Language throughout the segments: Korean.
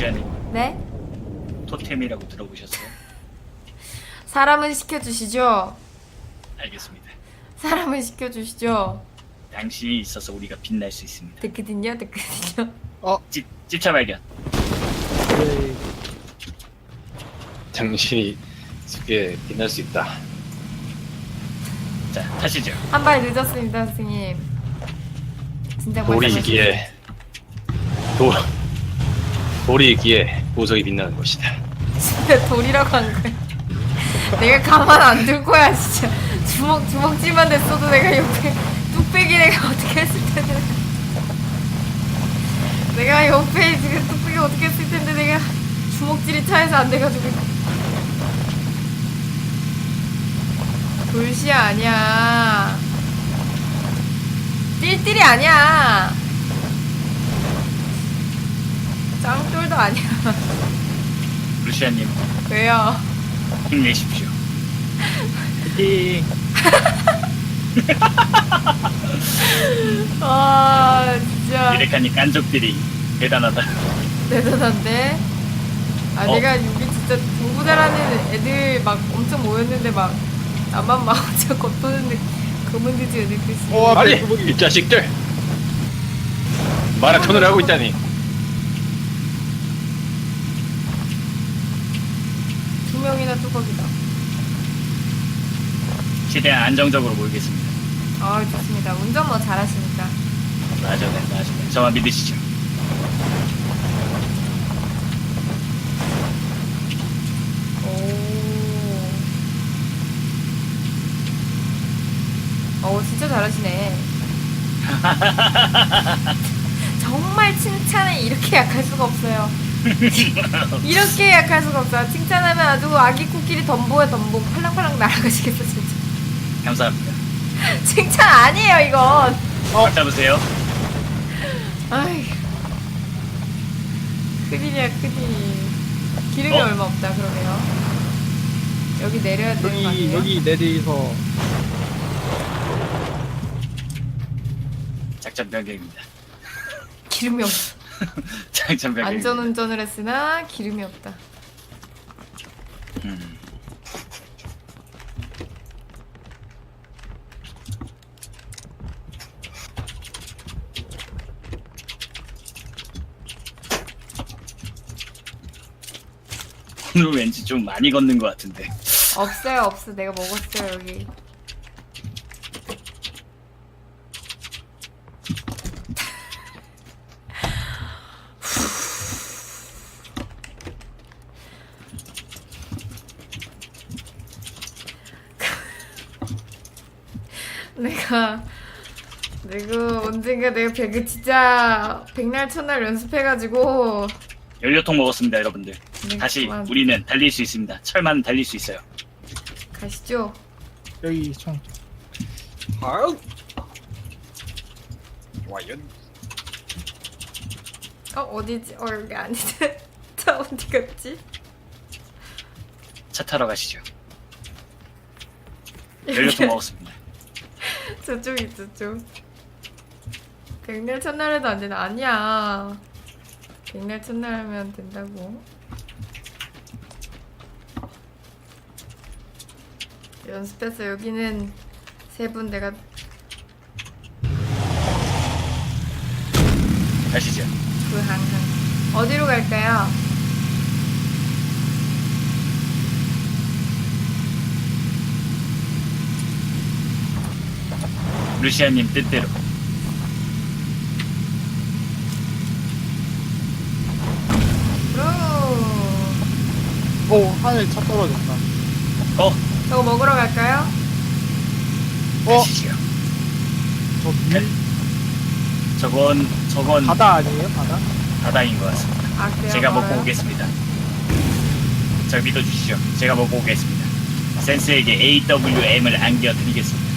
루시아님 네? 토템이라고 들어보셨어요? 사람은 시켜주시죠. 알겠습니다. 사람은 시켜주시죠. 당신이 있어서 우리가 빛날 수 있습니다. 됐거든요, 됐거든요. 집 집차 발견. 네. 당신이 쉽게 빛날 수 있다. 자 타시죠. 한 발 늦었습니다, 선생님. 진짜 돌이 말씀하시죠. 있기에 돌 돌이 있기에 보석이 빛나는 것이다. 진짜 돌이라고 한 거야. 내가 가만 안 둘 거야, 진짜. 주먹, 주먹질만 됐어도 내가 옆에 뚝배기 내가 어떻게 했을 텐데. 내가 옆에 지금 뚝배기 어떻게 했을 텐데 내가 주먹질이 차에서 안 돼가지고. 돌시야 아니야. 띨띨이 아니야. 짱돌도 아니야. 루시아님 왜요? 힘내십시오. 파이팅. 아 진짜 이래카니 깐족들이 대단하다. 대단한데 아 어? 내가 여기 진짜 공부 잘하는 애들 막 엄청 모였는데 막 나만 막 진짜 겉도는데 검은 듯이 애들 글씨 어, 뚜벅이. 이 자식들 마라톤을 하고 있다니. 두 명이나 뚜벅이다 최대한 안정적으로 모이겠습니다. 아 좋습니다 운전 뭐 잘하시니까 맞아요, 맞아요. 저만 믿으시죠. 오. 어 진짜 잘하시네 정말 칭찬에 이렇게 약할 수가 없어요 이렇게 약할 수가 없어요 칭찬하면 아주 아기 코끼리 덤보에 덤보 팔랑팔랑 날아가시겠어 진짜 감사합니다. 칭찬 아니에요 이건 꽉 잡으세요. 아이 큰일이야 큰일 기름이 어? 얼마 없다 그러네요 여기 내려야 되는 거 여기 아니에요? 여기 내리서 작전 변경입니다. 기름이 없어 작전 변경. 안전운전을 했으나 기름이 없다 음. 오늘 왠지 좀 많이 걷는 것 같은데. 없어요 없어 내가 먹었어요 여기 내가 내가 언젠가 내가 배그 진짜 백날 첫날 연습해가지고 연료통 먹었습니다, 여러분들. 네, 다시 그만 우리는 달릴 수 있습니다. 철만 달릴 수 있어요. 가시죠 여기 총. 아우. 와연. 어 어디지? 어 여기 아니지 차 어디 갔지? 차 타러 가시죠. 연료통 먹었습니다. 저쪽이 저쪽 백날 첫날에도 안 되나? 아니야 백날 첫날 하면 된다고 연습해서 여기는 세 분 내가 가시죠. 그 항상 어디로 갈까요? 루시아님 뜻대로. 오 하늘 차 떨어졌다. 어, 저거 먹으러 갈까요? 어? 가시죠. 저 네. 길? 저건 저건 바다 아니에요? 바다? 바다인 것 같습니다. 아 그래요? 제가 먹고? 오겠습니다. 절 믿어주시죠. 제가 먹고 오겠습니다. 센스에게 AWM을 안겨드리겠습니다.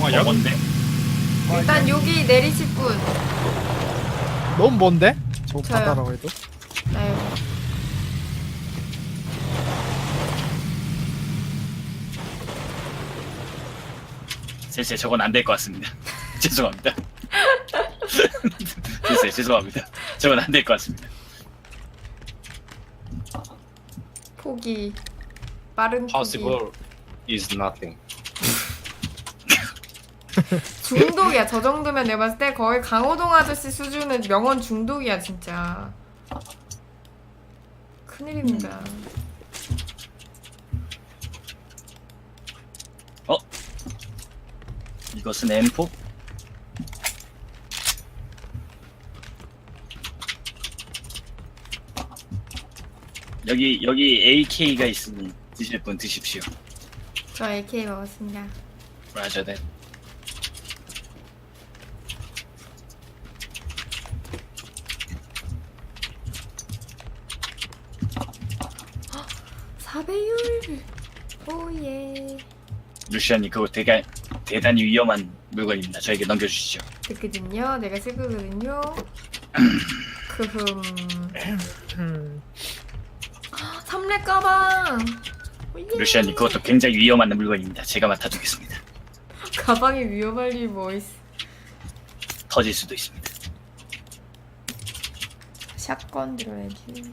와 어, 뭔데? 일단 여기 내리실 분 너무 먼데? 저 저요. 바다라고 해도. 나 센스 저건 안 될 것 같습니다. 죄송합니다. 알았어요. 죄송합니다. 저건 안 될 것 같습니다. 포기. 빠른 포기. Possible is nothing. 중독이야. 저 정도면 내가 봤을 때 거의 강호동 아저씨 수준의 명언 중독이야 진짜. 큰일입니다. 이것은 M4? 여기 여기 AK가 있으니 드실 분 드십시오. 저 AK 먹었습니다. 맞아, 네. 4배율. 오예. 루시안이 그거 되게 대단히 위험한 물건입니다. 저에게 넘겨주시죠. 듣거든요. 내가 쓸 거거든요. 크흠. 음, 삼렙 가방. 오예. 루시안이 그것도 굉장히 위험한 물건입니다. 제가 맡아두겠습니다. 가방이 위험할 일이 뭐 있어. 터질 수도 있습니다. 샷건 들어야지.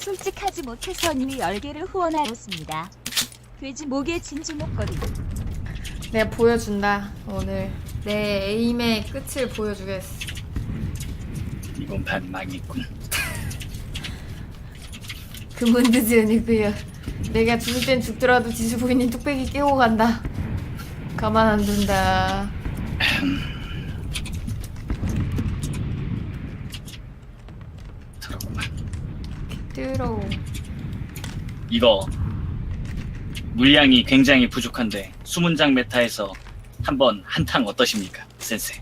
솔직하지 못해서 언니 열개를 후원하였습니다. 돼지 목에 진주 목걸이. 내가 보여준다. 오늘 내 에임의 끝을 보여주겠어. 이번 판 망했군. 그문드지 아니고요. 내가 죽을 땐 죽더라도 지수 부인이 뚝배기 깨고 간다. 가만 안 둔다. 들어구만. 뜨러워. 이거 물량이 굉장히 부족한데 수문장 메타에서 한번 한탕 어떠십니까, 센세?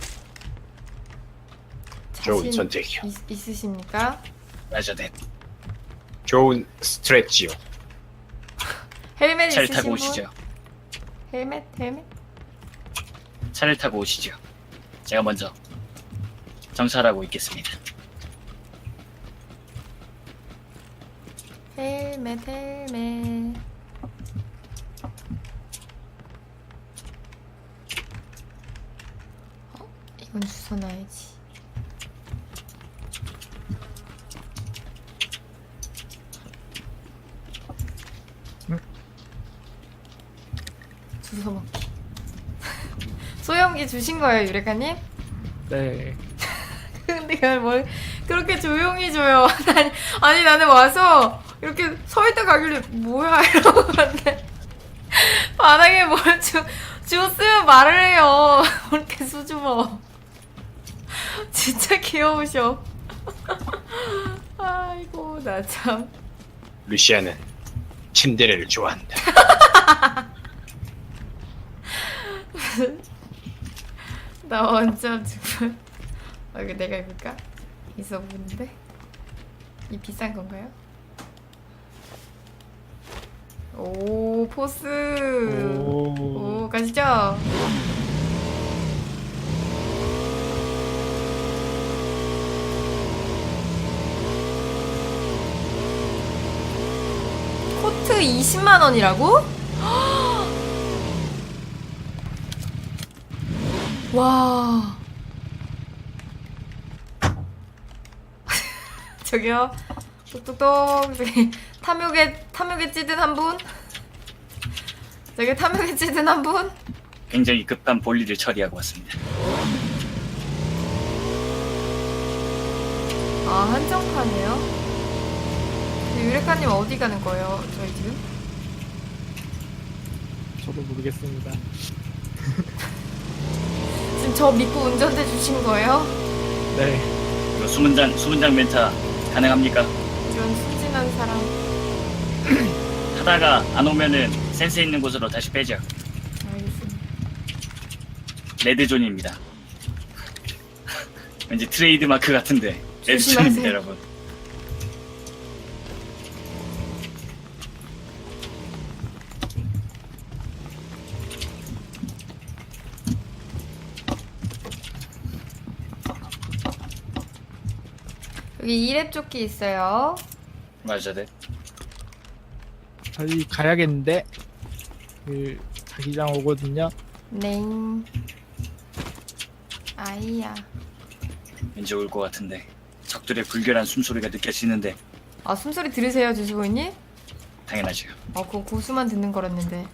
좋은 자신 선택이요. 있, 있으십니까? 맞아, 네. 좋은 스트레치요. 헬멧 차를 있으신 타고 분? 오시죠. 헬멧 헬멧? 차를 타고 오시죠. 제가 먼저 정찰하고 있겠습니다. 헬멧 헬멧. 이건 주워 놔야지. 주워 먹기. 소염기 주신 거예요, 유레카님? 네. 근데 그걸 뭘 그렇게 조용히 줘요. 아니, 아니 나는 와서 이렇게 서 있다 가길래 뭐야 이러고 갔는데 바닥에 뭘 주, 주었으면 말을 해요. 뭘 이렇게 수줍어. 진짜 귀여우셔. 아이고 나 참. 루시아는 침대를 좋아한다. 나 완전 지금 어, 이거 내가 입을까? 있어 보이는데? 이 비싼 건가요? 오 포스 오, 오. 가시죠 코트 20만 원이라고? 와. 저기요. 똑똑똑. 저기 탐욕에 탐욕에 찌든 한 분. 저기 탐욕에 찌든 한 분. 굉장히 급한 볼일을 처리하고 왔습니다. 아 한정판이에요. 유레카님 어디 가는 거예요? 저희 지금? 저도 모르겠습니다. 지금 저 믿고 운전대 주신 거예요? 네. 이거 수문장 수문장 멘타 가능합니까? 이런 순진한 사람. 하다가 안 오면은 센스 있는 곳으로 다시 빼죠. 알겠습니다. 레드존입니다. 왠지 트레이드 마크 같은데 레드존입니다, 조심하세요. 여러분. 여기 2랩 조끼 있어요. 맞아, 네. 저희 가야겠는데 그 자기장 오거든요. 네. 아이야. 왠지 올 것 같은데 적들의 불결한 숨소리가 느껴지는데 아 숨소리 들으세요 주수고님? 당연하죠. 어 그거 고수만 듣는 거랬는데.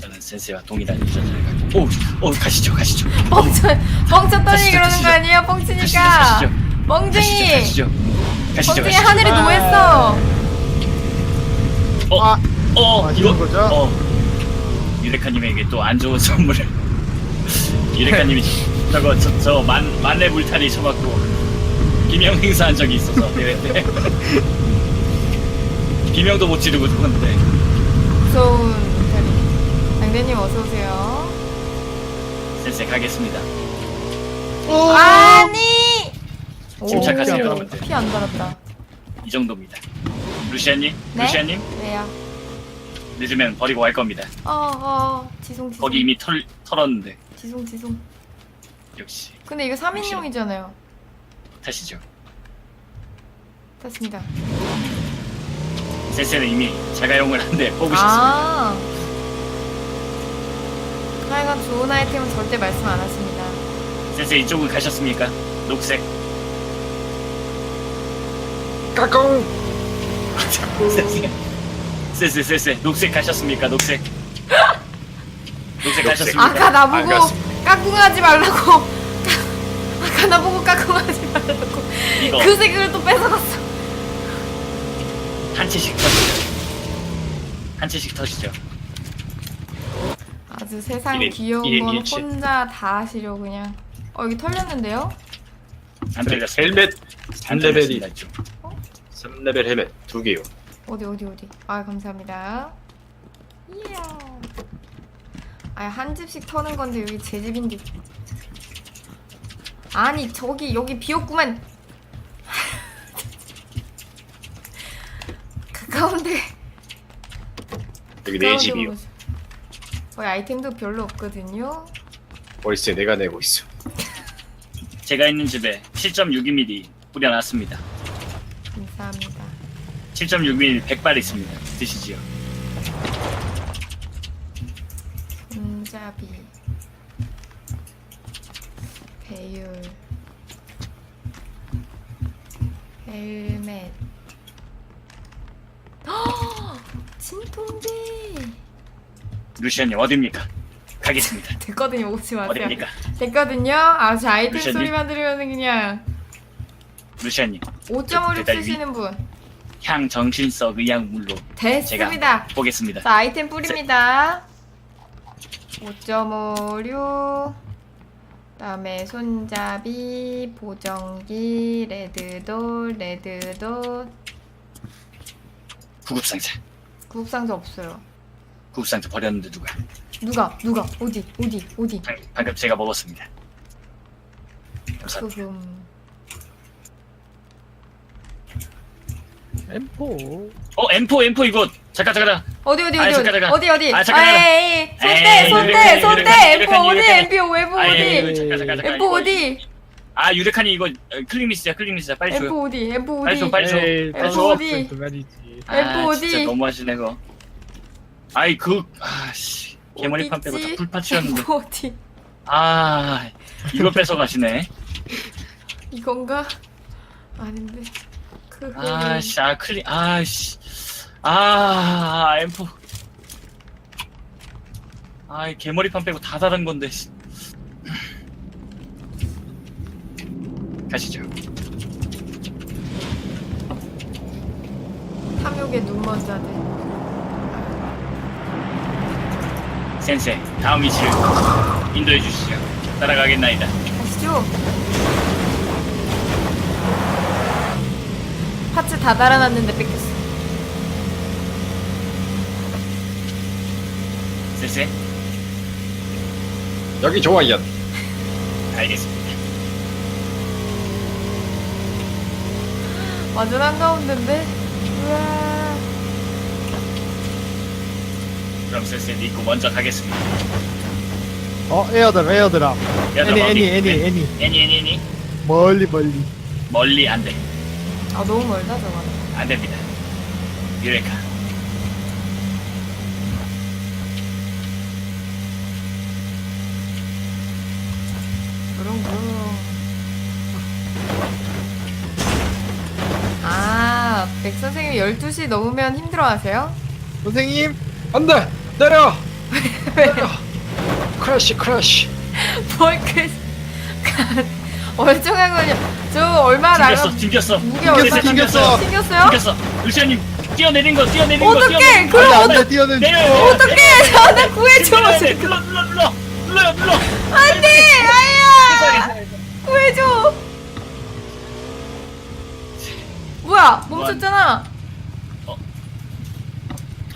저는 센세와 동일한 유전자를 갖고 오, 오 가시죠 가시죠. 뻥쳐 뻥쳤더니 가시죠, 그러는 가시죠. 거 아니에요 가시죠 뻥치니까. 가시죠. 멍쟁이. 가시죠 가시죠. 뻥쟁이 가시죠. 하늘이 아. 노했어. 어, 아, 어 아쉬운 이거 거죠? 어 유레카님에게 또 안 좋은 선물을 유레카님이 저거 저, 저만 만내 물타리 쳐맞고 비명 행사한 적이 있어서 대회 때 비명도 못 지르고 죽었는데 무서운 울타리. 장대님 어서 오세요. 센세 가겠습니다. 아니. 침착하세요, 오, 여러분들. 피안 달았다. 이 정도입니다. 루시아님, 네? 루시아님 왜요? 늦으면 버리고 갈 겁니다. 어, 어, 지송, 지송. 거기 이미 털 털었는데 지송, 지송. 역시 근데 이거 3인용이잖아요. 타시죠. 됐습니다. 센세는 이미 자가용을 한대 뽑으셨습니다. 아. 하여간 좋은 아이템은 절대 말씀 안 하십니다. 센세 이쪽은 가셨습니까? 녹색. 까꿍. 센세. 센세 센세 녹색 가셨습니까? 녹색. 녹색 가셨습니까? 아까 안 나보고 갔습니다. 까꿍하지 말라고. 아까 나보고 까꿍하지 말라고. 이거 그 색을 또 뺏어갔어. 한 채씩 터시죠. 한 채씩 터시죠. 아주 세상 일인, 귀여운 일인 건 일치. 혼자 다 하시려 그냥. 어 여기 털렸는데요? 안 들렸어요. 헬멧 안 3레벨이 들렸습니다, 이쪽. 3레벨 헬멧 두 개요. 어디 어디 어디. 아 감사합니다. 이야. 아한 집씩 터는 건데 여기 제 집인데. 아니 저기 여기 비었구만. 가까운데. 여기 내 가까운데 집이요. 오지. 거기 아이템도 별로 없거든요. 월세 내가 내고 있어. 제가 있는 집에 7.62mm 뿌려놨습니다. 감사합니다. 7.62mm 100발 있습니다. 드시지요. 손잡이 배율 헬멧 헉! 진통제 루시안님 어딥니까? 가겠습니다. 됐거든요 오지 마세요 어딥니까? 됐거든요 아저 아이템 루시안님? 소리만 들으면 그냥 루시안님 5.56 일단 위- 쓰시는 분 향 정신석 의약물로 됐습니다 보겠습니다. 자 아이템 뿌립니다 5.56 그다음에 손잡이 보정기 레드돌 레드돌 구급상자. 구급상자 없어요 구급상자 버렸는데 누가? 누가 누가 어디 어디 어디 방, 방금 제가 먹었습니다. 감사합니다. 소금 M4. 어 M4 M4 이거 잠깐 잠깐 어디 어디 어디 어디 잠깐, 잠깐. 어디 어디 아, 잠깐, 잠깐. 에이 손대 에이, 손대 손대 M4 어디. M4 외부 아, 예, 어디 예, 잠깐 잠깐 잠깐. M4 이거- 어디 아 유레칸이 이거 어, 클릭 미스야 클릭 미스야 빨리 줘요. M4 어디 M4 빨리 줘, 어디 빨리 줘. 에이, 빨리 M4 줘. 어디 그만이지. 아, M4 어디? 진짜 너무하시네 거. 아이 그 아씨 개머리판 빼고 다? 풀파츠였는데. M4 어디 아 이거 뺏어 가시네. 이건가 아닌데 그 아씨 아 클릭 아씨 아 M4. 아이 개머리판 빼고 다 다른 건데. 씨. 가시죠. 탐욕의 눈먼자들 센세 다음 위치를 인도해 주시죠. 따라가겠나이다. 가시죠 파츠 다 달아놨는데 뺏겼어 센세 여기 좋아요. 알겠습니다. 완전 한가운데인데 우와 그럼 센세 믿고 먼저 가겠습니다. 어, 에어드랍, 에어드랍. 애니? 애니, 애니, 네. 애니. 애니 애니 애니 멀리, 멀리. 멀리 안 돼. 아 너무 멀다 저거 안 됩니다. 유레카. 부릉부릉. 아, 백 선생님 12시 넘으면 힘들어 하세요? 선생님 안돼 내려 내려 크래쉬 크래쉬 뭘 그... 얼쩡하군요. 저 얼마 나가... 튕겼어 튕겼어 무게 얼마 튕겼어, 튕겼어. 튕겼어요? 튕겼어 루시아님 뛰어내린 거 뛰어내린 거 어떡해! 뛰어내린 거. 그럼 안돼 안돼 내려요. 마. 어떡해! 나 구해줘! 돼. 눌러 눌러 눌러 눌러요 눌러 안 돼! 아야! 구해줘! 뭐야? 멈췄잖아.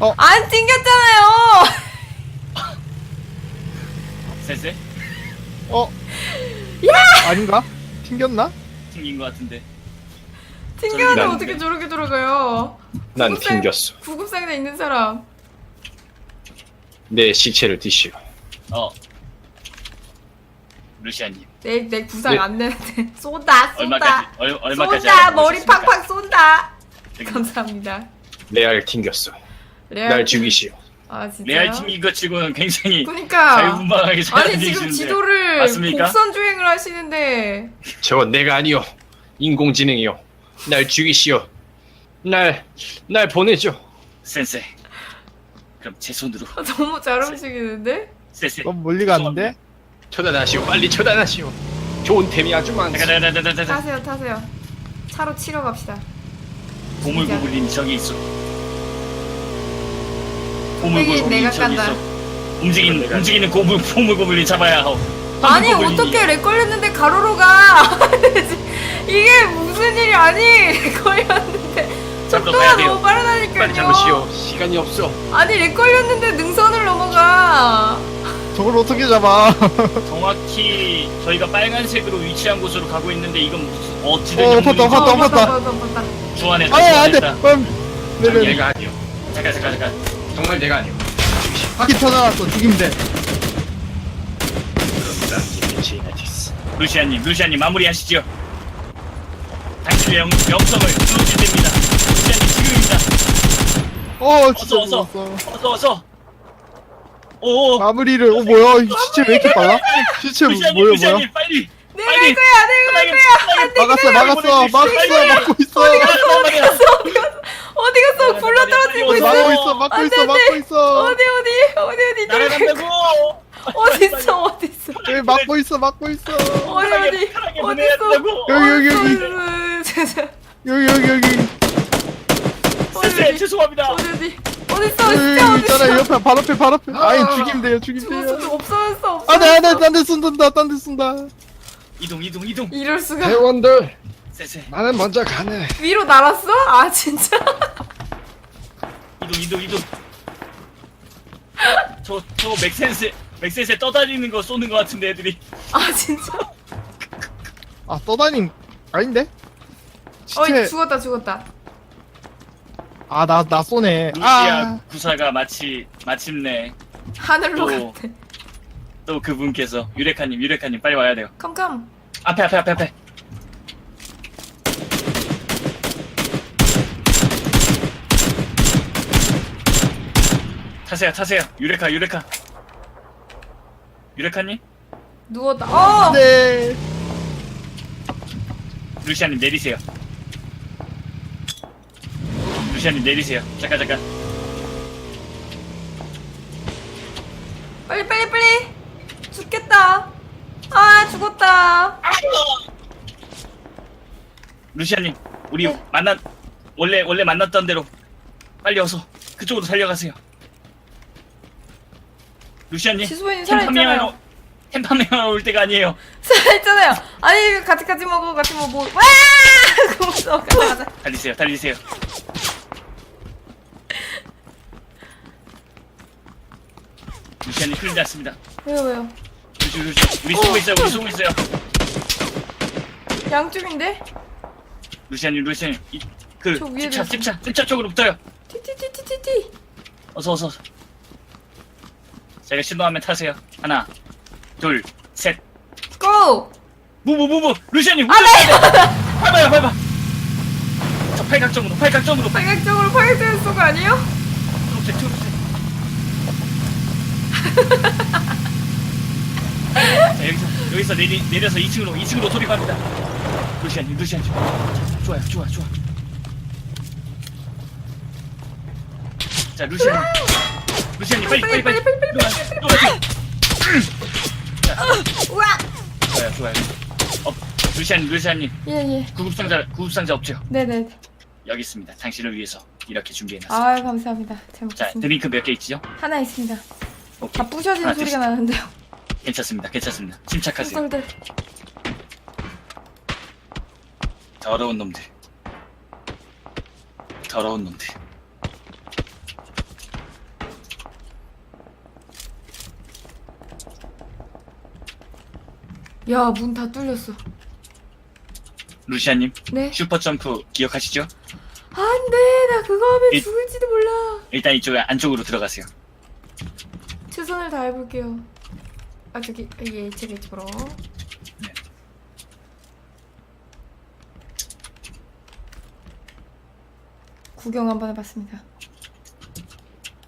어. 어. 안 튕겼잖아요. 쎄쎄 어 아닌가 튕겼나 튕긴 거 같은데 튕겼는데 난- 어떻게 저렇게 돌아가요? 난 구급상- 튕겼어 구급상자 있는 사람. 내 시체를 드시오 어 루시아님 내, 내 구상 네. 안 내는데. 쏜다, 얼마까지 쏜다. 얼, 얼마까지 쏜다, 알아보고 머리 있습니까? 팍팍 쏜다. 저기 감사합니다. 레알 튕겼어 레알. 날 죽이시오 아, 진짜요? 레알 팀 이 거 치고는 굉장히 그니까. 자유분방하게 잘 아니, 지금 움직이시는데. 지도를 맞습니까? 곡선 주행을 하시는데. 저건 내가 아니오 인공지능이오 날 죽이시오 날 날 보내줘 센세 그럼 제 손으로 너무 잘 움직이는데? 센세 너무 멀리 갔는데 처단하시오 빨리 처단하시오 좋은 템이 아주 많소 잠깐 잠깐 잠깐 잠깐 타세요, 타세요. 차로 치러 갑시다. 보물고블린 저기 있어 보물고블린 내가 저기 깐다. 있어 움직이는 내가 움직이는 고물 보물고블린 잡아야 하오 아니. 어떻게 렉 걸렸는데 가로로 가? 이게 무슨 일이 아니, 렉 걸렸는데. 속도가. 너무 빠르다니까요. 빨리 잡으시오 시간이 없어 아니, 렉 걸렸는데 능선을 넘어가. 저걸 어떻게 잡아 정확히 저희가 빨간색으로 위치한 곳으로 가고 있는데 이건 무슨 어찌된 어, 영문인지 엎었다, 엎었다. 엎었다. 주안했다 아예 안돼 내가 아니오 잠깐 잠깐 잠깐 정말 내가 죽이시오 바퀴 터져놨어 죽이면 돼. 그럼 루시아님 루시아님 마무리하시죠. 당신의 영, 영성을 때입니다. 루시아님 지금입니다. 어 진짜 어서, 어서. 어서 어서. 오 오. 마무리를 어 뭐야? 이 시체 왜 이렇게 빨라? 시체 루시아님 뭐야? 루시아님 빨리. 내가 빨리. 할 거야, 내가 할 거야. 막았어 막았어 막았어 막고 있어. 어디 어 디 갔어? 굴러 떨어지고 있어. 막고 있어 막고 안 있어 돼, 막고 돼. 있어. 어디 어디? 어디 어디? 날아간다고. 어디 있어 어디 있어 여기 막고 있어 막고 있어. 어디 어디? 편하게 어디 보내야 있어? 된다고. 여기 여기 여기. 여기 여기 여기. 죄송합니다. 어디 어디? 어디 있어? 여기 진짜 여기 어디 있잖아 있어? 옆에 바로 앞에 바로 앞에. 아니 죽이면 돼요 죽이면 죽었어 돼요 없어졌어 없어 안돼 안돼 딴데 쏜다 딴데 쏜다. 이동 이동 이동. 이럴 수가. 회원들 쎄쎄 나는 먼저 가네. 위로 날았어? 아 진짜? 이동 이동 이동. 저저 맥센스 맥센스에 떠다니는 거 쏘는 거 같은데 애들이. 아 진짜? 아 떠다님 아닌데? 어이 시체. 죽었다 죽었다. 아나 나 쏘네. 루시아 아 구사가 마치 마침내 하늘로 또- 갔대. 또 그분께서 유레카님 유레카님 빨리 와야 돼요. 컴컴. 앞에 앞에 앞에 앞에 타세요 타세요. 유레카 유레카. 유레카님? 누웠다. 어! 네. 루시아님 내리세요. 루시아님 내리세요. 잠깐 잠깐. 빨리 빨리 빨리. 죽겠다. 아 죽었다. 루시아님 우리 네. 만난 원래 원래 만났던 대로 빨리 어서 그쪽으로 달려가세요 루시아님 템파메어 살아있잖아요. 템파메어 올 때가 아니에요. 살아있잖아요. 아니 같이 같이 먹어 같이 먹어. 와! 고마워 가자 가자. 달리세요 달리세요. 루시아님 큰일 났습니다. 왜요 왜요? 루시 루시 우리 쏘고 있어요 우리 쏘고 있어요. 양쪽인데? 루시아님 루시아님 이, 그 저 위에 집차 있어요. 집차 집차 쪽으로 붙어요. 티티티티티티. 어서 어서 제가 신호하면 타세요 하나 둘 셋 고! 무브 무브 루시아님 아 네! 밟아요 밟아 저 팔각정으로 팔각정으로 팔각정으로 팔각정을 쏜거 아니에요? 초록색 초록색 자, 여기서 여기서 내리, 내려서 2층으로 2층으로 돌입합니다. 루시안님, 루시안님. 자, 좋아요, 좋아, 좋아. 자, 루시안. 루시안님 빨리 빨리 빨리. 빨리, 빨리, 들어가, 들어가. 우와! 좋아요, 좋아요. 어, 루시안, 루시안님. 예, 예. 구급상자 구급상자 없죠? 네네. 여기 있습니다. 당신을 위해서 이렇게 준비해놨습니다. 아 감사합니다. 잘 자, 먹겠습니다. 드링크 몇 개 있지요? 하나 있습니다. 오케이. 다 부셔지는 하나 소리가 드시죠. 나는데요. 괜찮습니다. 괜찮습니다. 침착하세요. 꿀들. 더러운 놈들. 더러운 놈들. 야, 문 다 뚫렸어. 루시아님, 네. 슈퍼 점프 기억하시죠? 안 돼, 나 그거 하면 이- 죽을지도 몰라. 일단 이쪽에 안쪽으로 들어가세요. 최선을 다해볼게요. 아, 저기, 예, 제가 이쪽으로. 네. 구경 한번 해봤습니다.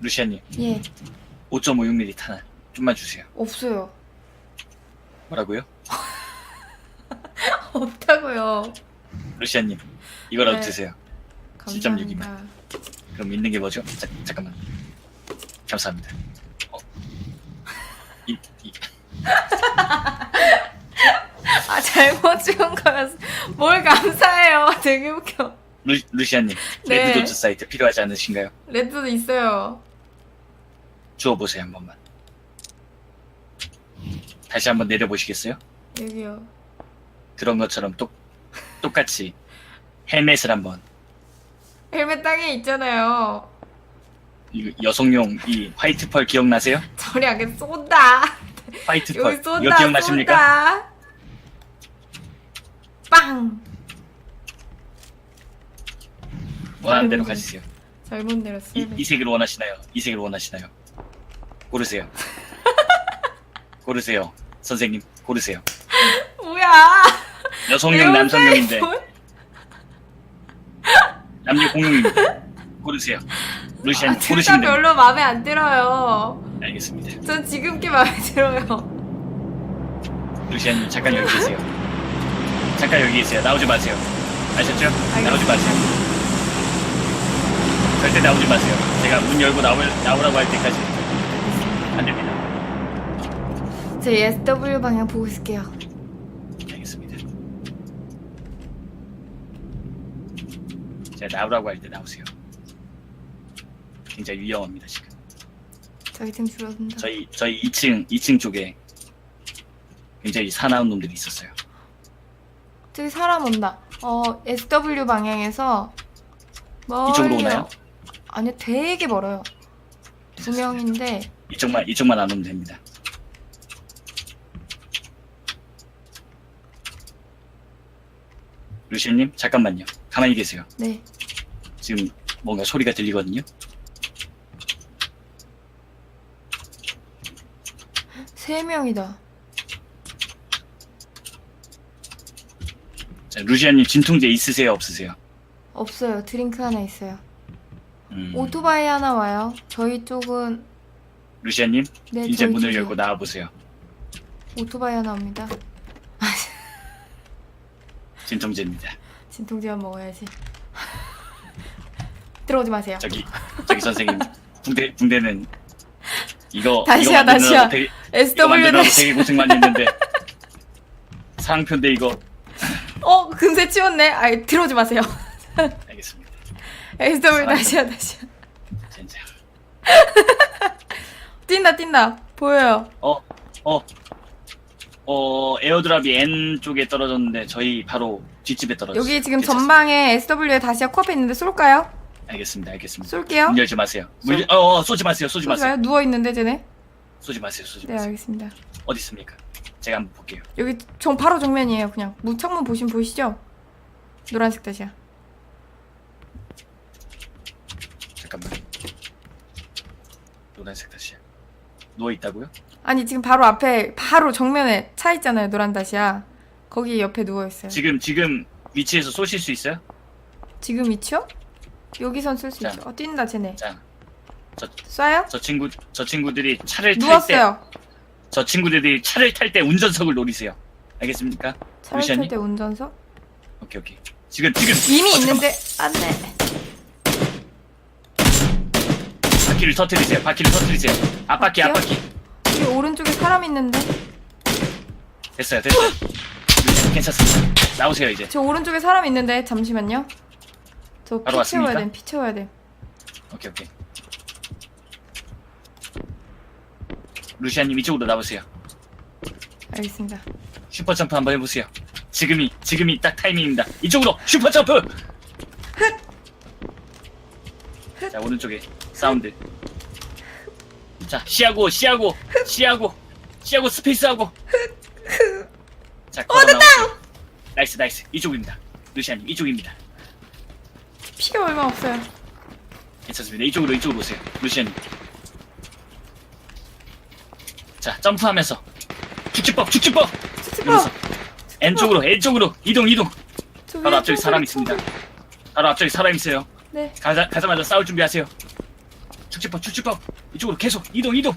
루시아님, 예, 5.56mm 탄환 좀만 주세요. 없어요. 뭐라고요? 없다고요. 루시아님, 이거라도 네. 드세요. 감사합니다. 그럼 있는 게 뭐죠? 자, 잠깐만. 감사합니다. 어. 이, 이, 아, 잘못 찍은 거였어. 뭘 감사해요. 되게 웃겨. 루, 루시아님, 네. 레드도트 사이트 필요하지 않으신가요? 레드도 있어요. 주워보세요, 한 번만. 다시 한번 내려보시겠어요? 여기요. 그런 것처럼 똑, 똑같이 헬멧을 한번 헬멧 땅에 있잖아요. 이 여성용 이 화이트 펄 기억나세요? 저리 안게 쏜다. 화이트 펄 여기 쏜다. 이거 기억나십니까? 쏜다. 빵. 원하는 대로. 가지세요. 잘못 내렸어. 이, 이 색을 원하시나요? 이 색을 원하시나요? 고르세요. 고르세요. 선생님 고르세요. 뭐야? 여성용 내 남성용인데 남녀 공용입니다. 고르세요. 루시안 아, 고르시면 됩니다. 별로 마음에 안 들어요. 알겠습니다. 전 지금 게 마음에 들어요. 루시안님 잠깐 여기 계세요. 잠깐 여기 계세요. 나오지 마세요. 아셨죠? 나오지 마세요. 절대 나오지 마세요. 제가 문 열고 나올, 나오라고 할 때까지 안 됩니다. 제 SW 방향 보고 있을게요. 알겠습니다. 제가 나오라고 할 때 나오세요. 굉장히 위험합니다 지금. 저희 팀 줄어든다. 저희 저희 2층 2층 쪽에 굉장히 사나운 놈들이 있었어요. 저기 사람 온다. 어, SW 방향에서 멀리요. 이쪽으로 오나요? 아니요, 되게 멀어요. 두 명인데 이쪽만 이쪽만 안 오면 됩니다. 루시님 잠깐만요. 가만히 계세요. 네. 지금 뭔가 소리가 들리거든요. 세 명이다. 자, 루시안님 진통제 있으세요 없으세요? 없어요. 드링크 하나 있어요. 음, 오토바이 하나 와요. 저희 쪽은 루시안님 네, 이제 저희 문을 쪽이요. 열고 나와 보세요. 오토바이 하나 옵니다. 진통제입니다. 진통제만 먹어야지. 들어오지 마세요. 저기 저기 선생님 붕대 붕대는 이거 다시야, 이거 만드느라고 다시야. 되게, 이거 SW 만드느라고 다시. 되게 고생 많이 했는데 상표인데 이거 어, 금세 치웠네. 아이, 들어오지 마세요. 알겠습니다. SW 다시야, 다시야. 뛴다, 뛴다. 보여요. 어, 어, 어, 에어드랍이 N 쪽에 떨어졌는데 저희 바로 뒷집에 떨어졌어요. 여기 지금 괜찮습니다. 전방에 SW에 다시야 코앞에 있는데 쏠까요? 알겠습니다, 알겠습니다. 쏠게요. 문 열지 마세요. 문, 쏠- 열- 어, 어, 쏘지 마세요, 쏘지 마세요. 누워 있는데 쟤네. 쏘지 마세요, 쏘지 네, 마세요. 알겠습니다. 어디 있습니까? 제가 한번 볼게요. 여기 정 바로 정면이에요. 그냥 문 창문 보시면 보이시죠? 노란색 다시야. 잠깐만. 노란색 다시야. 누워 있다고요? 아니 지금 바로 앞에 바로 정면에 차 있잖아요. 노란 다시야. 거기 옆에 누워 있어요. 지금 지금 위치에서 쏘실 수 있어요? 지금 위치요? 여기선 쓸 수 자. 있죠. 어 뛴다 쟤네. 자, 쏴요? 저 친구 저 친구들이 차를 탈때 누웠어요. 저 친구들이 차를 탈 때 운전석을 노리세요. 알겠습니까? 차를 루시아님? 탈때 운전석? 오케이 오케이. 지금 지금 이미 어, 잠깐만. 있는데 안돼. 바퀴를 터트리세요. 바퀴를 터트리세요. 앞바퀴 바퀴요? 앞바퀴. 여기 오른쪽에 사람 있는데. 됐어요 됐어요. 루시아님 괜찮습니다. 나오세요 이제. 저 오른쪽에 사람 있는데 잠시만요. 저 피 바로 채워야 왔습니까? 돼. 피 채워야 돼. 오케이 오케이. 루시아님 이쪽으로 나오세요. 알겠습니다. 슈퍼 점프 한번 해보세요. 지금이 지금이 딱 타이밍입니다. 이쪽으로 슈퍼 점프. 자 오른쪽에 사운드. 자 시하고 시하고 시하고 시하고 스페이스하고. 자 걸어 나오세요. 나이스 나이스 이쪽입니다. 루시아님 이쪽입니다. 피가 얼마 없어요. 괜찮습니다. 이쪽으로 이쪽으로 오세요. 루시아님. 자 점프하면서 축지법 축지법. N 쪽으로 N 쪽으로 이동 이동. 저 바로 앞쪽에 좀 사람 좀 있습니다. 좀- 바로 앞쪽에 사람 있어요. 네. 가자, 가자마자 싸울 준비하세요. 축지법, 축지법. 이쪽으로 계속 이동, 이동.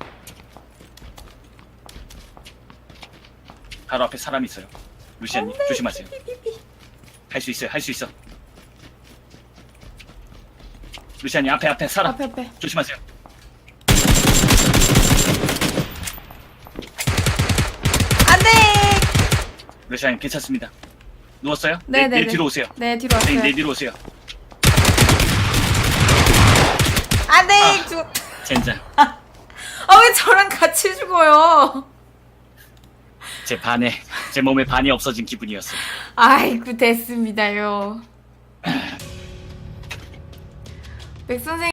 바로 앞에 사람 있어요. 루시안님 조심하세요. 할 수 있어요, 할 수 있어. 루시안님 앞에 앞에 사람 앞에 앞에. 조심하세요. 안돼. 루시안님 괜찮습니다. 누웠어요? 네, 네, 내 네. 뒤로 오세요. 네 뒤로 네, 왔어요. 내 뒤로 오세요. 안돼. 죽. 젠장. 아왜 저랑 같이 죽어요? 제 반에 제 몸에 반이 없어진 기분이었어요. 아이고 됐습니다요. 백 선생.